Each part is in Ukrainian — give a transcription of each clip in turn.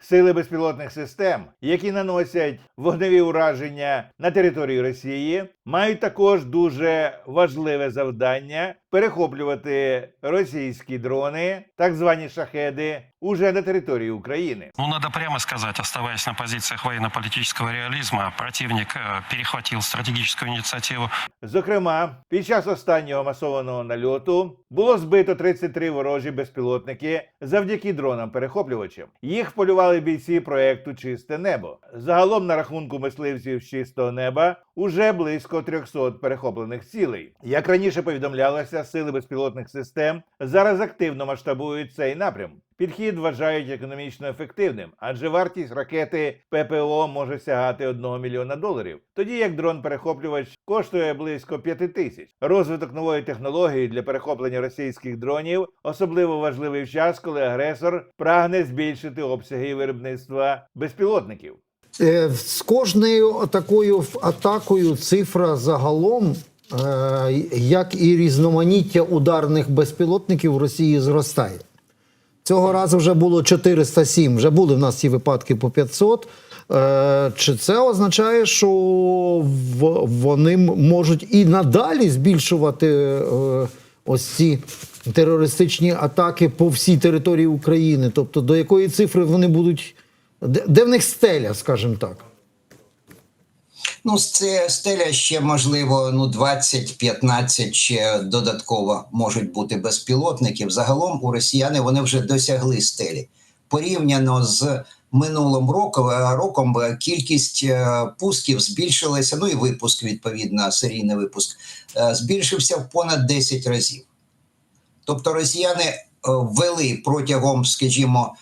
Сили безпілотних систем, які наносять вогневі ураження на території Росії, мають також дуже важливе завдання перехоплювати російські дрони, так звані шахеди, уже на території України. Ну, надо прямо сказать, оставаясь на позициях военно-политического реализма, противник э, перехватил стратегическую инициативу Зокрема, під час останнього масованого нальоту було збито 33 ворожі безпілотники завдяки дронам-перехоплювачам. Їх полювали бійці проекту Чисте небо. Загалом на рахунку мисливців з чистого неба уже близько 300 перехоплених цілей. Як раніше повідомлялося, сили безпілотних систем зараз активно масштабують цей напрям. Підхід вважають економічно ефективним, адже вартість ракети ППО може сягати 1 мільйона доларів, тоді як дрон-перехоплювач коштує близько 5 тисяч. Розвиток нової технології для перехоплення російських дронів особливо важливий в час, коли агресор прагне збільшити обсяги виробництва безпілотників. Е, З кожною такою атакою цифра загалом, е, як і різноманіття ударних безпілотників в Росії зростає. Цього разу вже було 407, вже були в нас ці випадки по 500. Е, Чи це означає, що вони можуть і надалі збільшувати ось ці терористичні атаки по всій території України? Тобто до якої цифри вони будуть. Де, де в них стеля, скажімо так? Ну, це стеля ще можливо, ну 20-15 ще додатково можуть бути безпілотників. Загалом у росіяни вони вже досягли стелі. Порівняно з минулим роком, е, роком е, кількість е, пусків збільшилася. Ну і випуск, відповідно, серійний випуск збільшився в понад 10 разів. Тобто росіяни ввели протягом, скажімо,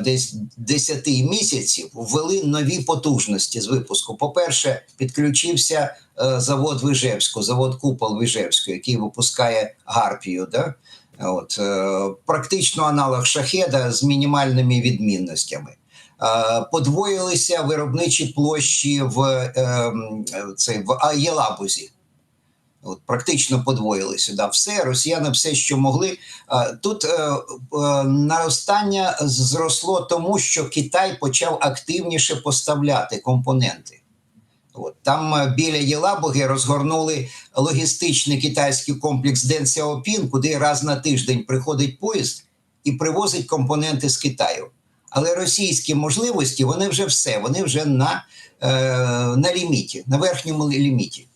десь 10 місяців ввели нові потужності з випуску. По-перше, підключився е, завод Вижевську, завод Купол Вижевську, який випускає гарпію. Да? От, е, практично аналог шахеда з мінімальними відмінностями. Е, Подвоїлися виробничі площі в, е, це, в Єлабузі. От, практично подвоїлися. Да. Все, росіяни все, що могли. Тут е, е, наростання зросло тому, що Китай почав активніше поставляти компоненти. От, там е, біля Єлабуги розгорнули логістичний китайський комплекс Ден Сяопін, куди раз на тиждень приходить поїзд і привозить компоненти з Китаю. Але російські можливості вони вже все, вони вже на, е, на ліміті, на верхньому ліміті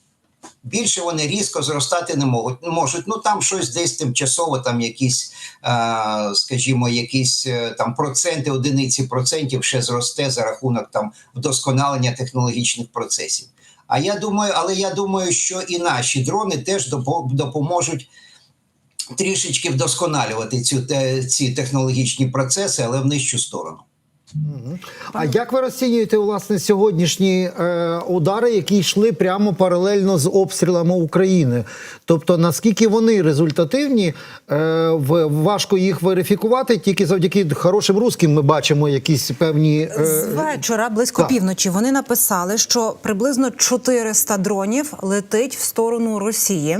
більше вони різко зростати не можуть. можуть. Ну там щось десь тимчасово, там якісь, е, скажімо, якісь е, там проценти, одиниці процентів ще зросте за рахунок там вдосконалення технологічних процесів. А я думаю, але я думаю, що і наші дрони теж допоможуть. Трішечки вдосконалювати цю ці технологічні процеси, але в нижчу сторону. А як ви розцінюєте власне сьогоднішні е, удари, які йшли прямо паралельно з обстрілами України? Тобто наскільки вони результативні, е, в, важко їх верифікувати, тільки завдяки хорошим русським ми бачимо якісь певні е, З вечора близько так. півночі вони написали, що приблизно 400 дронів летить в сторону Росії.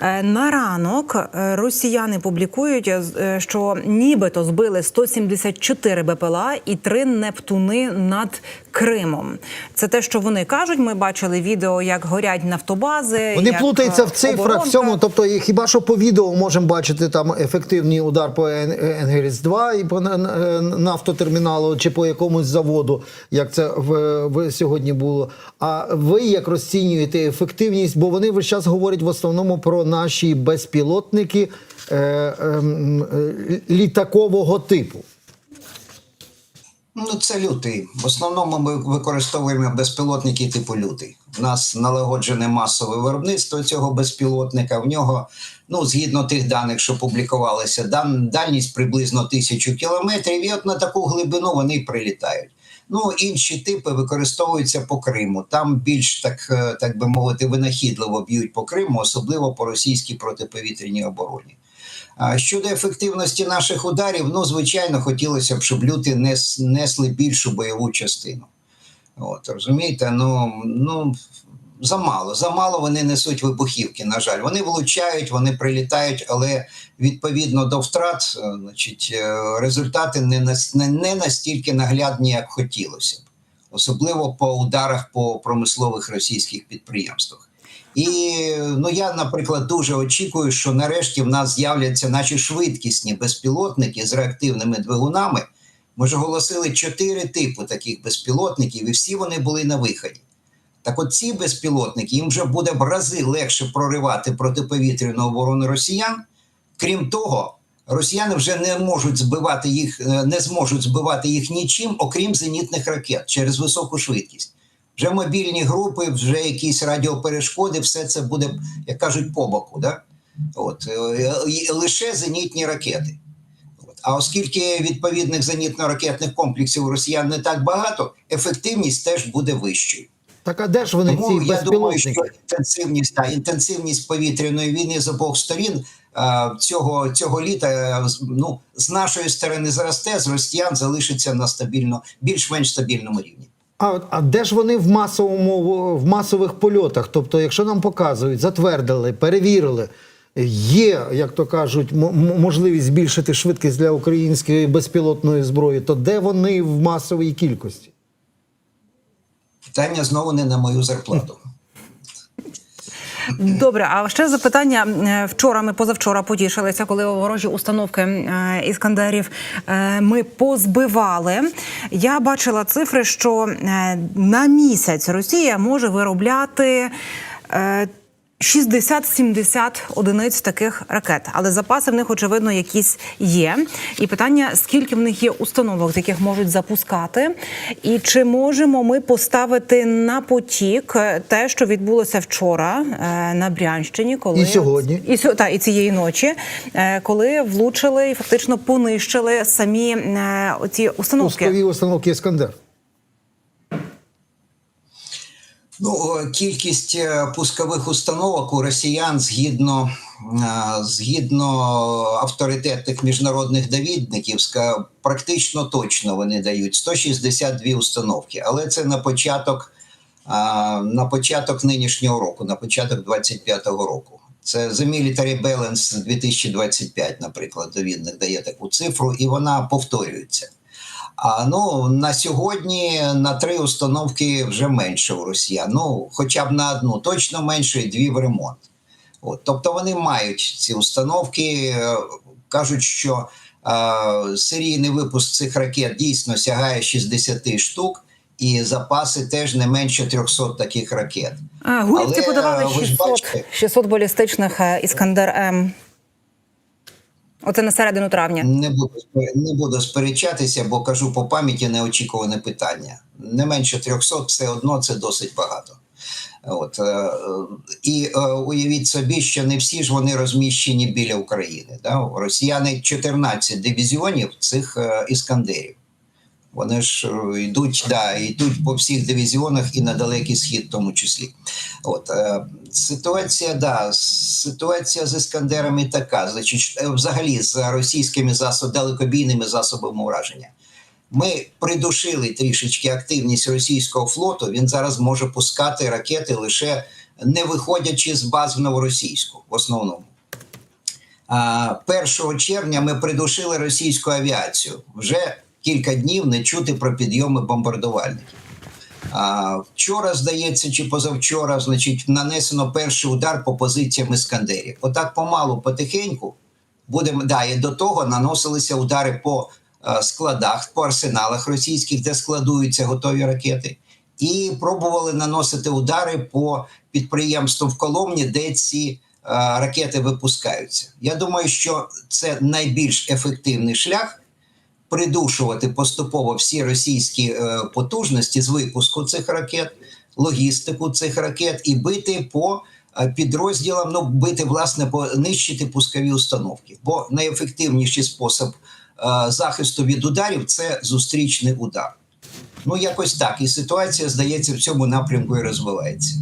Е, На ранок е, росіяни публікують, е, що нібито збили 174 БПЛА і три Нептуни над Кримом. Це те, що вони кажуть. Ми бачили відео, як горять нафтобази. Вони як, плутаються в е, цифрах оборонка. всьому. Тобто, хіба що по відео можемо бачити там ефективний удар по Енгельс 2 і по на- на- нафтотерміналу чи по якомусь заводу, як це в, в сьогодні було. А ви як розцінюєте ефективність? Бо вони весь час говорять в основному про наші безпілотники е, ем, е, літакового типу. Ну, це лютий. В основному ми використовуємо безпілотники типу лютий. У нас налагоджене масове виробництво цього безпілотника. В нього, ну, згідно тих даних, що публікувалися, дан, дальність приблизно тисячу кілометрів, і от на таку глибину вони прилітають. Ну, інші типи використовуються по Криму. Там більш так, е, так би мовити, винахідливо б'ють по Криму, особливо по російській протиповітряній обороні. Щодо ефективності наших ударів, ну звичайно, хотілося б, щоб люди нес, несли більшу бойову частину. От розумієте, ну ну замало. Замало вони несуть вибухівки. На жаль, вони влучають, вони прилітають, але відповідно до втрат, е, значить, е, результати не, не настільки наглядні, як хотілося б, особливо по ударах по промислових російських підприємствах. І ну я, наприклад, дуже очікую, що нарешті в нас з'являться наші швидкісні безпілотники з реактивними двигунами. Ми ж оголосили чотири типи таких безпілотників, і всі вони були на виході. Так от ці безпілотники їм вже буде в рази легше проривати протиповітряну оборону росіян. Крім того, росіяни вже не можуть збивати їх, е, не зможуть збивати їх нічим, окрім зенітних ракет через високу швидкість. Вже мобільні групи, вже якісь радіоперешкоди, все це буде, як кажуть, по боку. Да? От, е, лише зенітні ракети. От. А оскільки відповідних зенітно-ракетних комплексів у росіян не так багато, ефективність теж буде вищою. Так а де ж вони Тому ці я думаю, що інтенсивність та інтенсивність повітряної війни з обох сторін е, цього, цього літа е, ну, з нашої сторони зросте, з росіян залишиться на стабільно, більш-менш стабільному рівні. А, а де ж вони в масовому в масових польотах? Тобто, якщо нам показують, затвердили, перевірили, є, як то кажуть, можливість збільшити швидкість для української безпілотної зброї, то де вони в масовій кількості? Питання знову не на мою зарплату. Добре, а ще запитання Е, вчора. Ми позавчора потішилися, коли ворожі установки е, іскандерів е, ми позбивали. Я бачила цифри, що на місяць Росія може виробляти. Е, 60-70 одиниць таких ракет, але запаси в них очевидно якісь є. І питання: скільки в них є установок, яких можуть запускати, і чи можемо ми поставити на потік те, що відбулося вчора е, на Брянщині, коли І сьогодні. і та і цієї ночі, е, коли влучили і фактично понищили самі е, оці установки. Пускові установки Іскандер. Ну, кількість е, пускових установок у росіян згідно, е, згідно авторитетних міжнародних довідників, практично точно вони дають 162 установки. Але це на початок, е, на початок нинішнього року, на початок 25-го року. Це The Military Balance 2025, наприклад, довідник дає таку цифру, і вона повторюється. А ну на сьогодні на три установки вже менше у росіян. Ну, хоча б на одну, точно менше, дві в ремонт. От, тобто вони мають ці установки. е, Кажуть, що е, серійний випуск цих ракет дійсно сягає 60 штук, і запаси теж не менше 300 таких ракет. А, гурівці подавали ви ж 600, бачите- 600 балістичних е, іскандер М. Оце на середину травня. Не буду не буду сперечатися, бо кажу по пам'яті неочікуване питання. Не менше 300 все одно це досить багато. От е, і е, уявіть собі, що не всі ж вони розміщені біля України. Да? Росіяни 14 дивізіонів цих е, іскандерів. Вони ж е, йдуть, да, йдуть по всіх дивізіонах і на далекий схід, в тому числі. От е, ситуація, да, ситуація з іскандерами така. Значить, е, взагалі з російськими засоб, далекобійними засобами ураження. Ми придушили трішечки активність російського флоту. Він зараз може пускати ракети лише не виходячи з баз в новоросійську, в основному. А, 1 червня ми придушили російську авіацію. Вже кілька днів не чути про підйоми бомбардувальників. А, вчора, здається, чи позавчора, значить, нанесено перший удар по позиціям іскандерів. Отак помалу, потихеньку будемо да, і до того наносилися удари по е, складах, по арсеналах російських, де складуються готові ракети, і пробували наносити удари по підприємству в Коломні, де ці е, ракети випускаються. Я думаю, що це найбільш ефективний шлях придушувати поступово всі російські е, потужності з випуску цих ракет, логістику цих ракет і бити по е, підрозділам, ну бити власне по нищити пускові установки. Бо найефективніший спосіб е, захисту від ударів це зустрічний удар. Ну якось так, і ситуація здається в цьому напрямку і розвивається.